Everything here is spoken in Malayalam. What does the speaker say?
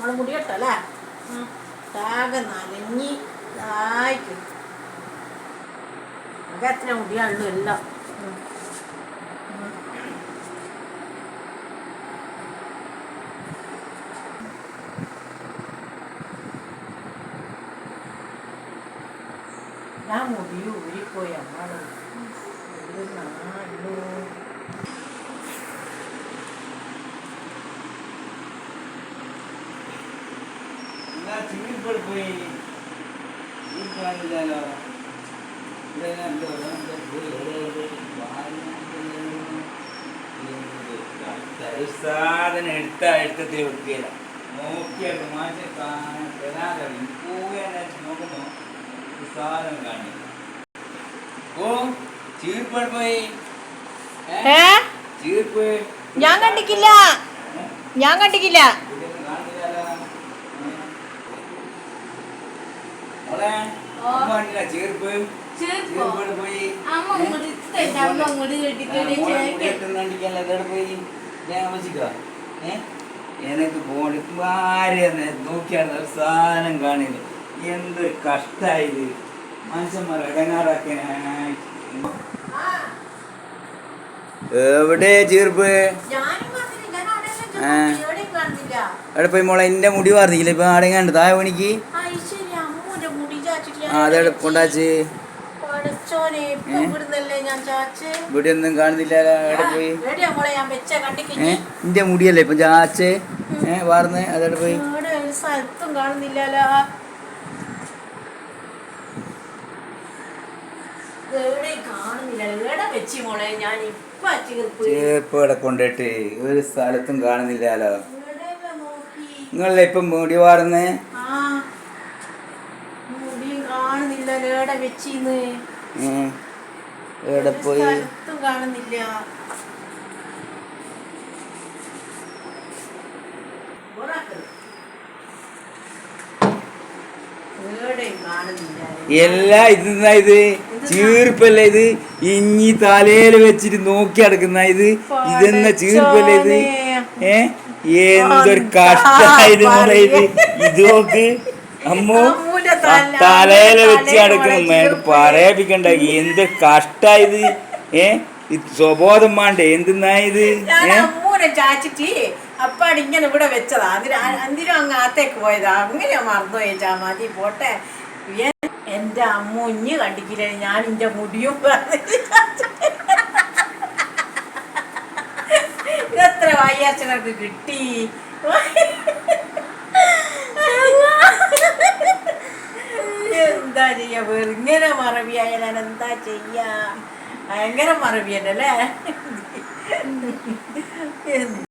നമ്മളെ മുടി കെട്ടല്ലേ? ആകെ നനഞ്ഞി ഇതായിക്കും ആകെ എത്ര മുടിയാണല്ലോ എല്ലാം. ഞാൻ മുടി ഊരിപ്പോയി. അമ്മാണ് ഒരു പോയി ഇവിടെ എന്തോ പോയി ഒരു സാധനം എടുത്ത എടുത്തത്തെ വെക്കുകയില്ല നോക്കിയാൽ മാറ്റി കാണാതെ പോകാനായിട്ട് നോക്കുന്നു സാധനം കാണി. ഓ ചീർപ്പോൾ പോയി. ചീർപ്പ് ഞാൻ കണ്ടിക്കില്ല. ഞാൻ കണ്ടിക്കില്ല ഇതൊന്നും കാണുന്നില്ലല്ലോ. ചീർപ്പ് ചീർപ്പോട് പോയി. പോയി? എനക്ക് നോക്കിയാണ് ഒരു സാധനം കാണില്ല. എന്ത് കഷ്ടായത് മനുഷ്യന്മാർ ഇടങ്ങാറാക്കാനായി എവിടെ ചീർപ്പ്. എവിടെ പോയി മോളെ? എന്റെ മുടി വാർത്തിക്കില്ല ഇപ്പൊ ആടെങ്ങാണ്ട് താഴെ പണിക്ക് ആ, ഈശ്വരി, അമ്മൂന്റെ മുടി ചാച്ചിട്ട് ഞാൻ ആ അതെവിടെ. കൊണ്ടാച്ച്? ഇവിടെ ഒന്നും കാണുന്നില്ല എവിടെ പോയി? എന്റെ മുടിയല്ലേ ഇപ്പൊ ചാച്ച്? ഏ വാർന്ന് അതെവിടെ പോയി? സ്ഥലത്തും കാണുന്നില്ലല്ലോ. കൊണ്ടിട്ട് ഒരു സ്ഥലത്തും കാണുന്നില്ലല്ലോ. നിങ്ങളല്ലേ ഇപ്പം മുടി വാർന്ന് ആ മുടിയും എവിടെ വെച്ചിന്ന്? എവിടെ പോയി? കാണുന്നില്ല. എല്ലാ ഇതെന്നാ ഇത്? ചീർപ്പല്ലേ ഇത്. ഇഞ്ഞി തലയിൽ വെച്ചിട്ട് നോക്കി അടക്കുന്ന ഇത്. ഇതെന്ന ചീർപ്പല്ലേ ഇത്? ഏ? എന്തൊരു കഷ്ടായിരുന്നു ഇത്. ഇത് നോക്ക്. അമ്മോ. തലയിൽ വെച്ച് തലയിൽ നടക്കണം മുളച്ച് മേട് പറയിപ്പിക്കണ്ട എന്ത് കഷ്ടായത്? ഏ? സ്വബോധം വേണ്ട എന്തിന്നായത് ചാച്ചിട്ട് അപ്പാട് ഇങ്ങനെ ഇവിടെ വെച്ചതാ. അതിന് അന്തിനും അങ്ങ് അകത്തേക്ക് പോയതാ. അങ്ങനെ മറന്നുപോയി. ചാ മതി പോട്ടെ. എന്റെ അമ്മ ഇഞ്ഞ് കണ്ടിക്കില്ല? ഞാൻ എന്റെ മുടിയും പറഞ്ഞു എത്ര ഇതെത്ര വയ്യാച്ചനക്ക് കിട്ടി എന്താ ചെയ്യാ വെറുങ്ങനെ മറവിയായ ഞാൻ എന്താ ചെയ്യാ? ഭയങ്കര മറവിയല്ലേ?